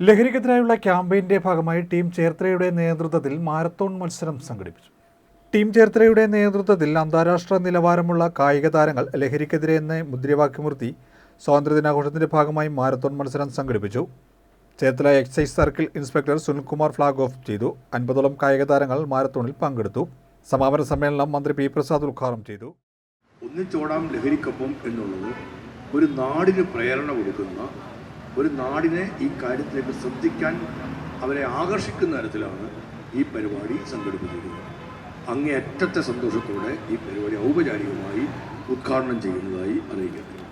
ലഹരിക്കെതിരായുള്ള ക്യാമ്പയിന്റെ ഭാഗമായി ടീം ചേർത്തലയുടെ നേതൃത്വത്തിൽ മാരത്തോൺ മത്സരം സംഘടിപ്പിച്ചു. ടീം ചേർത്തലയുടെ നേതൃത്വത്തിൽ അന്താരാഷ്ട്ര നിലവാരമുള്ള കായിക താരങ്ങൾ ലഹരിക്കെതിരെ എന്ന മുദ്രാവാക്യമുർത്തി സ്വാതന്ത്ര്യദിനാഘോഷത്തിന്റെ ഭാഗമായി മാരത്തോൺ മത്സരം സംഘടിപ്പിച്ചു. Cherthala excise circle inspector Sunilkumar flag off ചെയ്തു. അൻപതോളം കായിക താരങ്ങൾ മാരത്തോണിൽ പങ്കെടുത്തു. സമാപന സമ്മേളനം മന്ത്രി പി പ്രസാദ് ഉദ്ഘാടനം ചെയ്തു. ഒന്നിച്ചോടാം ലഹരിക്കൊപ്പം എന്നുള്ളത് ഒരു നാടിന് പ്രേരണ കൊടുക്കുന്ന ഒരു നാടിനെ ഈ കാര്യത്തിലേക്ക് ശ്രദ്ധിക്കാൻ അവരെ ആകർഷിക്കുന്ന തരത്തിലാണ് ഈ പരിപാടി സംഘടിപ്പിച്ചിരിക്കുന്നത്. അങ്ങേയറ്റത്തെ സന്തോഷത്തോടെ ഈ പരിപാടി ഔപചാരികമായി ഉദ്ഘാടനം ചെയ്യുന്നതായി അറിയിക്കുന്നു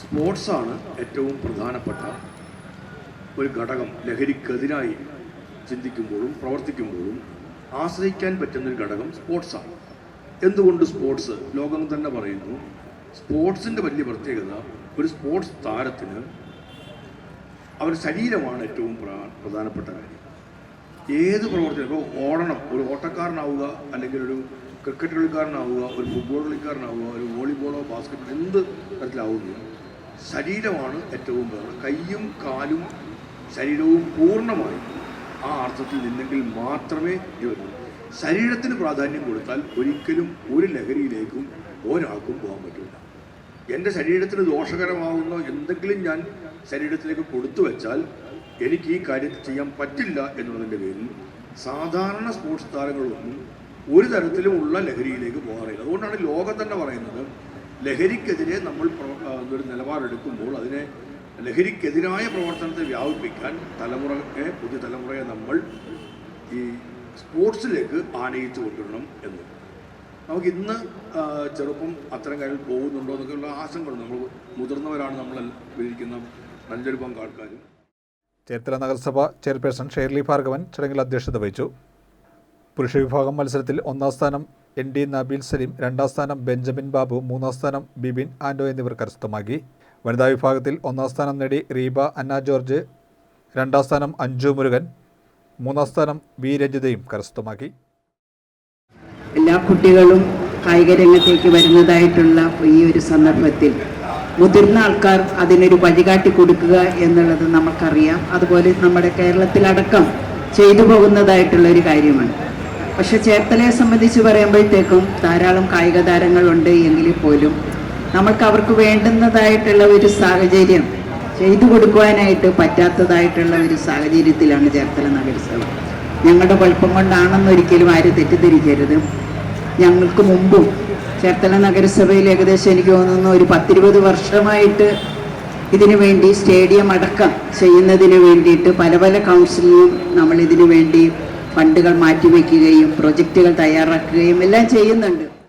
സ്പോർട്സാണ് ഏറ്റവും പ്രധാനപ്പെട്ട ഒരു ഘടകം. ലഹരിക്കെതിരായി ചിന്തിക്കുമ്പോഴും പ്രവർത്തിക്കുമ്പോഴും ആശ്രയിക്കാൻ പറ്റുന്നൊരു ഘടകം സ്പോർട്സാണ്. എന്തുകൊണ്ട് സ്പോർട്സ്? ലോകം തന്നെ പറയുന്നു സ്പോർട്സിന്റെ വലിയ പ്രത്യേകത ഒരു സ്പോർട്സ് താരത്തിന് അവരുടെ ശരീരമാണ് ഏറ്റവും പ്ര- പ്രധാനപ്പെട്ട കാര്യം. ഏത് പ്രവർത്തനം ഇപ്പോൾ ഓടണം. ഒരു ഓട്ടക്കാരനാവുക അല്ലെങ്കിൽ ഒരു ക്രിക്കറ്റ് കളിക്കാരനാവുക ഒരു ഫുട്ബോൾ കളിക്കാരനാവുക ഒരു വോളിബോളോ ബാസ്ക്കറ്റ് എന്ത് തരത്തിലാവുക ശരീരമാണ് ഏറ്റവും പ്രധാനം. കൈയും കാലും ശരീരവും പൂർണമായി ആ അർത്ഥത്തിൽ നിന്നെങ്കിൽ മാത്രമേ ഇവരു ശരീരത്തിന് പ്രാധാന്യം കൊടുത്താൽ ഒരിക്കലും ഒരു ലഹരിയിലേക്കും ഒരാൾക്കും പോകാൻ പറ്റില്ല എന്റെ ശരീരത്തിന് ദോഷകരമാകുന്ന എന്തെങ്കിലും ഞാൻ ശരീരത്തിലേക്ക് കൊടുത്തു വെച്ചാൽ എനിക്ക് ഈ കാര്യത്തിൽ ചെയ്യാൻ പറ്റില്ല എന്നുള്ളതിന്റെ പേരിൽ സാധാരണ സ്പോർട്സ് താരങ്ങളൊന്നും ഒരു തരത്തിലും ഉള്ള ലഹരിയിലേക്ക് പോകാറില്ല. അതുകൊണ്ടാണ് ലോകം തന്നെ പറയുന്നത് ലഹരിക്കെതിരെ നമ്മൾ ഒരു നിലപാടെടുക്കുമ്പോൾ അതിനെ ലഹരിക്കെതിരായ പ്രവർത്തനത്തെ വ്യാപിപ്പിക്കാൻ തലമുറയെ പുതിയ തലമുറയെ നമ്മൾ ഈ സ്പോർട്സിലേക്ക് ആനയിച്ചു കൊണ്ടുവരണം എന്ന്. നമുക്ക് ഇന്ന് ചെറുപ്പം അത്തരം കാര്യങ്ങൾ പോകുന്നുണ്ടോ എന്നൊക്കെയുള്ള ആശങ്കകളുണ്ട്. നമ്മൾ മുതിർന്നവരാണ് നമ്മൾ വിളിക്കുന്ന നല്ലൊരു പങ്ക് ആൾക്കാരും ചേർത്തല നഗരസഭ ചെയർപേഴ്സൺ ഷേർലി ഭാർഗവൻ ചടങ്ങിൽ അധ്യക്ഷത വഹിച്ചു. പുരുഷ വിഭാഗം മത്സരത്തിൽ ഒന്നാം സ്ഥാനം എൻ ഡി നബീൽ സലീം രണ്ടാം സ്ഥാനം ബെഞ്ചമിൻ ബാബു മൂന്നാം സ്ഥാനം ബിബിൻ ആൻഡോ എന്നിവർ കരസ്ഥമാക്കി. വനിതാ വിഭാഗത്തിൽ ഒന്നാം സ്ഥാനം നേടി റീബ അന്ന ജോർജ് രണ്ടാം സ്ഥാനം അഞ്ജു മുരുകൻ മൂന്നാം സ്ഥാനം വി രഞ്ജിതയും കരസ്ഥമാക്കി. എല്ലാ കുട്ടികളും കായിക രംഗത്തേക്ക് വരുന്നതായിട്ടുള്ള ഈ ഒരു സന്ദർഭത്തിൽ മുതിർന്ന ആൾക്കാർ അതിനൊരു വഴികാട്ടി കൊടുക്കുക എന്നുള്ളത് നമുക്കറിയാം അതുപോലെ നമ്മുടെ കേരളത്തിലടക്കം ചെയ്തു പോകുന്നതായിട്ടുള്ള ഒരു കാര്യമാണ്. പക്ഷെ ചേർത്തലയെ സംബന്ധിച്ച് പറയുമ്പോഴത്തേക്കും ധാരാളം കായിക താരങ്ങളുണ്ട് എങ്കിൽ പോലും നമുക്ക് അവർക്ക് വേണ്ടുന്നതായിട്ടുള്ള ഒരു സാഹചര്യം ചെയ്തു കൊടുക്കുവാനായിട്ട് പറ്റാത്തതായിട്ടുള്ള ഒരു സാഹചര്യത്തിലാണ് ചേർത്തല നഗരസഭ. ഞങ്ങളുടെ കുഴപ്പം കൊണ്ടാണെന്നൊരിക്കലും ആരും തെറ്റിദ്ധരിക്കരുത്. ഞങ്ങൾക്ക് മുമ്പും ചേർത്തല നഗരസഭയിൽ ഏകദേശം എനിക്ക് തോന്നുന്നു ഒരു പത്തിരുപത് വർഷമായിട്ട് ഇതിനു വേണ്ടി സ്റ്റേഡിയം അടക്കം ചെയ്യുന്നതിന് വേണ്ടിയിട്ട് പല പല കൗൺസിലിനും നമ്മൾ ഇതിനു വേണ്ടി ഫണ്ടുകൾ മാറ്റിവെക്കുകയും പ്രൊജക്റ്റുകൾ തയ്യാറാക്കുകയും എല്ലാം ചെയ്യുന്നുണ്ട്.